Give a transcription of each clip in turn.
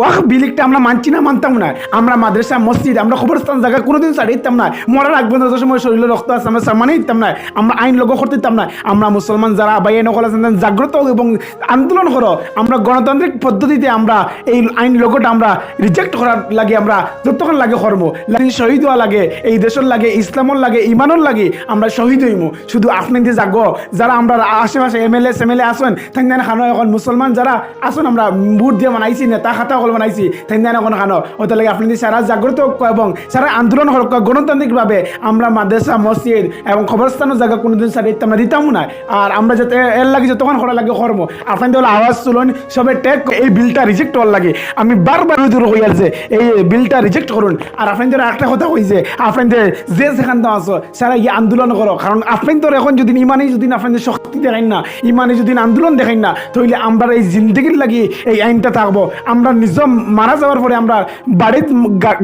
ওয়াহ বিলিকটা আমরা মানছি না, মানতাম না। আমরা মাদ্রাসা, মসজিদ, আমরা খবরস্থান জায়গা কোনোদিন ছাড়িয়ে দিতাম না। মরার আগ পর্যন্ত সময় শরীরে রক্ত আছে, আমরা সম্মানই দিতাম না। আমরা আইন লক্ষ্য করতে দিতাম না। আমরা মুসলমান যারা বাইয়ে নকল আছেন, জাগ্রত এবং আন্দোলন করো আমরা গণতান্ত্রিক পদ্ধতিতে আমরা এই আইন লক্ষ্যটা আমরা রিজেক্ট করার লাগে, আমরা যতক্ষণ লাগে কর্ম লাগে শহীদ হওয়া লাগে, এই দেশের লাগে, ইসলামর লাগে, ইমানর লাগে, আমরা শহীদ হইমু। শুধু আপনি আপনাদের জাগ যারা আমরা আশেপাশে এম এল এ সেম এল এ আসেন তাই খানো এখন মুসলমান যারা আসুন, আমরা ভোট দিয়ে বানাইছি নেতা খাতা হল বানাইছি তাই এখন খানো ওটা লাগে আপনাদের সারা জাগ্রত এবং সারা আন্দোলন হোক গণতান্ত্রিকভাবে আমরা মাদ্রাসা মসজিদ এবং খবরস্থানের জায়গা কোনোদিন সারা না দিতাম না আর আমরা যাতে এর লাগে যতক্ষণ করা লাগে কর্ম আপনাদের হলো আওয়াজ তুলন সবে টেক, এই বিলটা রিজেক্ট হওয়ার লাগে। আমি বারবার দূর হয়ে আছে এই বিলটা রিজেক্ট করুন। আর আপনাদের একটা কথা কইছে আপনাদের যে সেখান তো আছো সারা ইয়ে আন্দোলন করো কারণ আপনাদের এখন যদি ইমানে যদি আপনাদের শক্তি দেখাই না ইমানে যদি আন্দোলন দেখাই না, তাহলে আমরা এই জিন্দগির লাগি এই আইনটা থাকব। আমরা নিজ মারা যাওয়ার পরে আমরা বাড়িত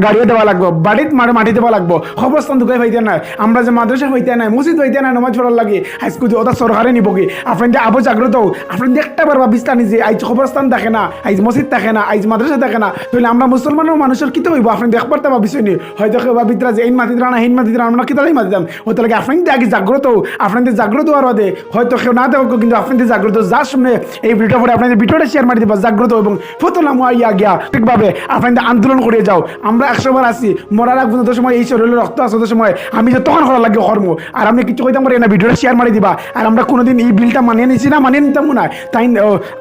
গাড়িয়ে দেওয়া লাগবো, বাড়িত মারে মাটি দেওয়া লাগবো খবরস্থান ঢুকাই হইতে নাই, আমরা যে মাদ্রাসা হইতে নাই, মসজিদ হইতে নাই, নমাজ পড়ার লাগে হাইস্কুল ওটা সরকারে নিব কি আপনাদের আবু জাগ্রত আপনাদের একটা বার ভাবিস্তা নিজে, আইজ খবরস্থান দেখে না, আইজ মসজিদ দেখে না, আইজ মাদ্রাসা দেখে না, তাহলে আমরা মুসলমানের মানুষের কি তো হইব? আপনি দেখবার তা ভাবিস নি? হয়তো কেউ ভাবিতরা যে এই মাটিতে রানা হিন রানা, আমরা কিতালাই মাতিতাম ওটা লাগে আপনাদের আগে জাগ্রত আপনাদের জাগ্রত হওয়ার বাদে হয়তো কেউ না দেখো কিন্তু আপনাদের জাগ্রত যার সামনে এই ভিডিও পরে আপনাদের ভিডিওটা শেয়ার মারি দিবা জাগ্রত এবং ফতলাম ইয়া গিয়া, ঠিকভাবে আপনাদের আন্দোলন করে যাও। আমরা একশো বার আসি মরার আগ পর্যন্ত সময় এই শরীরে রক্ত আছে সময় আমি যে তখন করা লাগে কর্ম। আর আমি কিছু কইতাম পারি না, ভিডিওটা শেয়ার মারি দিবা। আর আমরা কোনোদিন এই বিলটা মানিয়ে নিছি না, মানিয়ে নিতাম না। তাই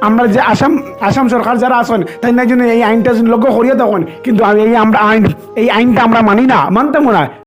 আমরা যে আসাম আসাম সরকার যারা আছেন, তাই না জন্য এই আইনটা লক্ষ্য করিয়ে তখন কিন্তু আমি এই আমরা আইন, এই আইনটা আমরা মানি না মানতাম না।